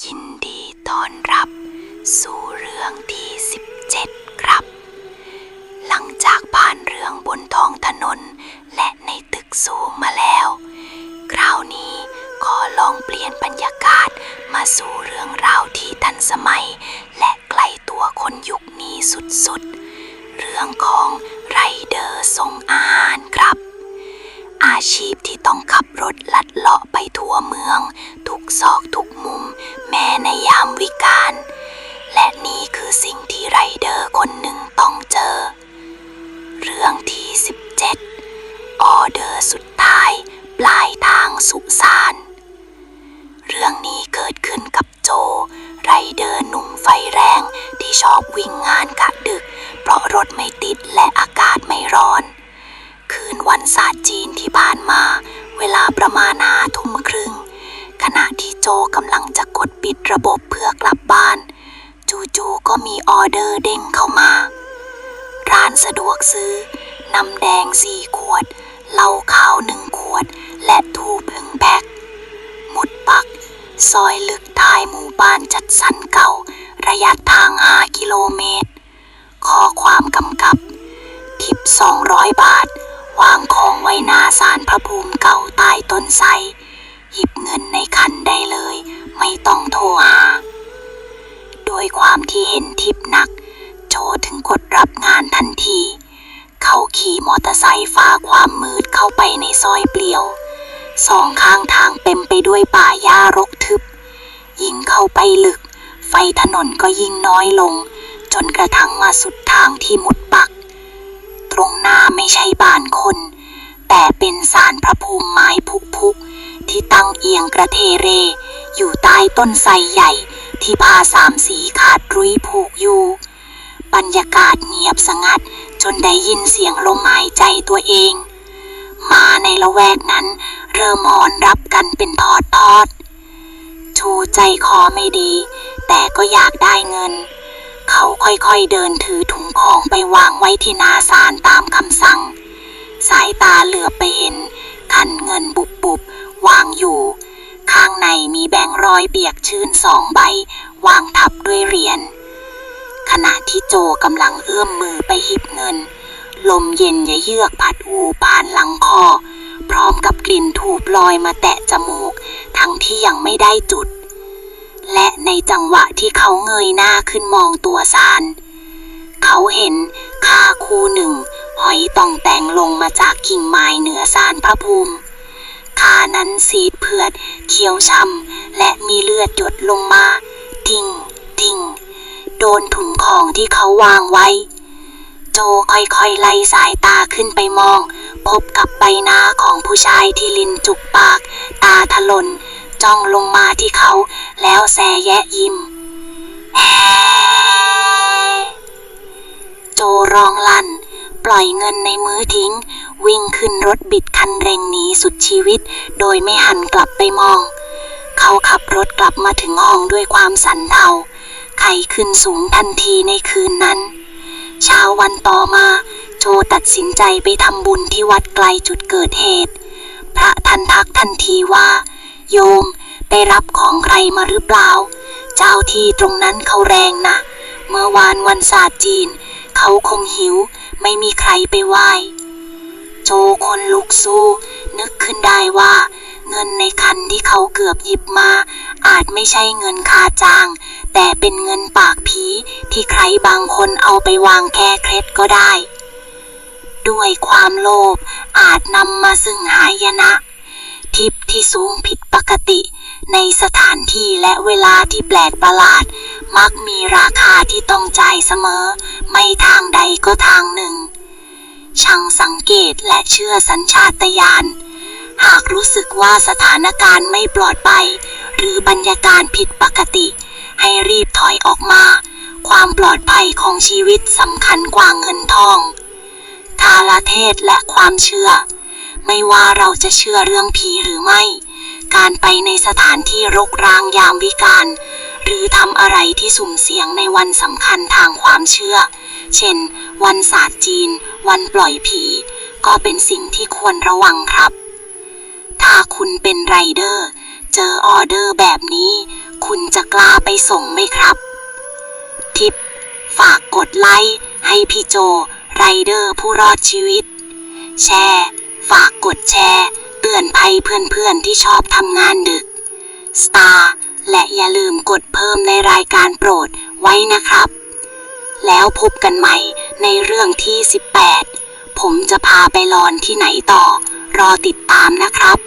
ยินดีต้อนรับสู่เรื่องที่ 17 ครับ หลังจากผ่านเรื่องบนท้องถนน และในตึกสูงมาแล้ว คราวนี้ขอลองเปลี่ยนบรรยากาศมาสู่เรื่องราวที่ทันสมัย และใกล้ตัวคนยุคนี้สุดๆ เรื่องของไรเดอร์ส่งอาหารครับ อาชีพที่ต้องขับรถลัดเลาะไปทั่วเมือง ทุกซอกทุกมุม แม้ในยามวิกาลและนี่คือสิ่งที่ไรเดอร์คนหนึ่งต้องเจอ เรื่องที่ 17 ออเดอร์สุดท้าย ปลายทางสุสานเรื่องนี้เกิดขึ้นกับโจ ไรเดอร์หนุ่มไฟแรงที่ชอบวิ่งงานกะดึก เพราะรถไม่ติดและอากาศไม่ร้อนคืน วันศาสตร์จีนที่ผ่านมา เวลาประมาณห้าทุ่มครึ่ง ขณะที่โจกำลังจะกดปิดระบบเพื่อกลับบ้าน จู่ๆก็มีออเดอร์เด้งเข้ามา ร้านสะดวกซื้อ น้ำแดงสี่ขวด เหล้าขาวหนึ่งขวด และทูบหนึ่งแพ็คมุดปัก ซอยลึกท้ายหมู่บ้านจัดสรรเก่า ระยะทาง5กิโลเมตร ข้อความกำกับทิป200บาทวางข องไว้หน้าศาลพระภูมิเก่าใต้ต้นไทรหยิบเงินในคันได้เลย ไม่ต้องโทรหา โดยความที่เห็นทิปนัก โจถึงกดรับงานทันที เขาขี่มอเตอร์ไซค์ฝ่าความมืดเข้าไปในซอยเปลี่ยว สองข้างทางเต็มไปด้วยป่าหญ้ารกทึบ ยิ่งเข้าไปลึก ไฟถนนก็ยิ่งน้อยลง จนกระทั่งมาสุดทางที่หมุดปัก ตรงหน้าไม่ใช่บ้านคน แต่เป็นศาลพระภูมิไม้ผุพุที่ตั้งเอียงกระเทเร อยู่ใต้ต้นไทรใหญ่ ที่พาสามสีขาดรุยผูกอยู่ บรรยากาศเงียบสงัดจนได้ยินเสียงลมหายใจตัวเอง มาในละแวกนั้น เริ่มหอนรับกันเป็นทอดทอดๆชูใจคอไม่ดี แต่ก็อยากได้เงิน เขาค่อยๆเดินถือถุงของไปวางไว้ที่หน้าศาลตามคำสั่ง ตาเหลือไปเห็นขันเงินบุบบุบวางอยู่ ข้างในมีแบงค์ร้อยเปียกชื้นสองใบ วางทับด้วยเหรียญขณะที่โจกำลังเอื้อมมือไปหยิบเงิน ลมเย็นยะเยือกพัดหูผ่านหลังคอ พร้อมกับกลิ่นถูบลอยมาแตะจมูก ทั้งที่ยังไม่ได้จุด และในจังหวะที่เขาเงยหน้าขึ้นมองตัวซาน เขาเห็นข้าคู่หนึ่ง หอยต่องแต่งลงมาจากกิ่งไม้เหนือซานพระภูมิขานั้นสีเผือดเขียวช้ำและมีเลือดหยดลงมาทิ้งทิ้งโดนถุงของที่เขาวางไว้ โจค่อยๆไล่สายตาขึ้นไปมอง พบกับใบหน้าของผู้ชายที่ลิ้นจุกปาก ตาถลน จ้องลงมาที่เขา แล้วแสแยะยิ้มโจร้องลั่น ปล่อยเงินในมือทิ้ง วิ่งขึ้นรถบิดคันเร่งหนีสุดชีวิต โดยไม่หันกลับไปมอง เขาขับรถกลับมาถึงห้องด้วยความสันเทาไข้ขึ้นสูงทันทีในคืนนั้น เช้าวันต่อมา โจตัดสินใจไปทำบุญที่วัดไกลจุดเกิดเหตุ พระทันทักทันทีว่า โยมไปรับของใครมาหรือเปล่า เจ้าที่ตรงนั้นเขาแรงนะ เมื่อวานวันศาสตร์จีน เขาคงหิว ไม่มีใครไปไหว้ โจคนลุกสู้นึกขึ้นได้ว่า เงินในคันที่เขาเกือบหยิบมา อาจไม่ใช่เงินค่าจ้าง แต่เป็นเงินปากผีที่ใครบางคนเอาไปวางแก้เคล็ดก็ได้ ด้วยความโลภอาจนำมาซึ่งหายนะ ทิพที่สูงผิดปกติ ในสถานที่และเวลาที่แปลกประหลาด มักมีราคาที่ต้องจ่ายเสมอ ไม่ทางใดก็ทางหนึ่ง ช่างสังเกตและเชื่อสัญชาตญาณหากรู้สึกว่าสถานการณ์ไม่ปลอดภัย หรือบรรยากาศผิดปกติ ให้รีบถอยออกมา ความปลอดภัยของชีวิตสำคัญกว่าเงินทอง ทาลเทศและความเชื่อ ไม่ว่าเราจะเชื่อเรื่องผีหรือไม่ การไปในสถานที่รกร้างยามวิกาลหรือทำอะไรที่สุ่มเสี่ยงในวันสำคัญทางความเชื่อ เช่น วันศาสตร์จีน วันปล่อยผี ก็เป็นสิ่งที่ควรระวังครับ ถ้าคุณเป็นไรเดอร์ เจอออเดอร์แบบนี้ คุณจะกล้าไปส่งไหมครับ ทิป ฝากกดไลค์ให้พี่โจไรเดอร์ผู้รอดชีวิต แชร์ ฝากกดแชร์เตือนภัยเพื่อนๆที่ชอบทำงานดึกสตาร์และอย่าลืมกดเพิ่มในรายการโปรดไว้นะครับ แล้วพบกันใหม่ในเรื่องที่ 18 ผมจะพาไปลอนที่ไหนต่อ รอติดตามนะครับ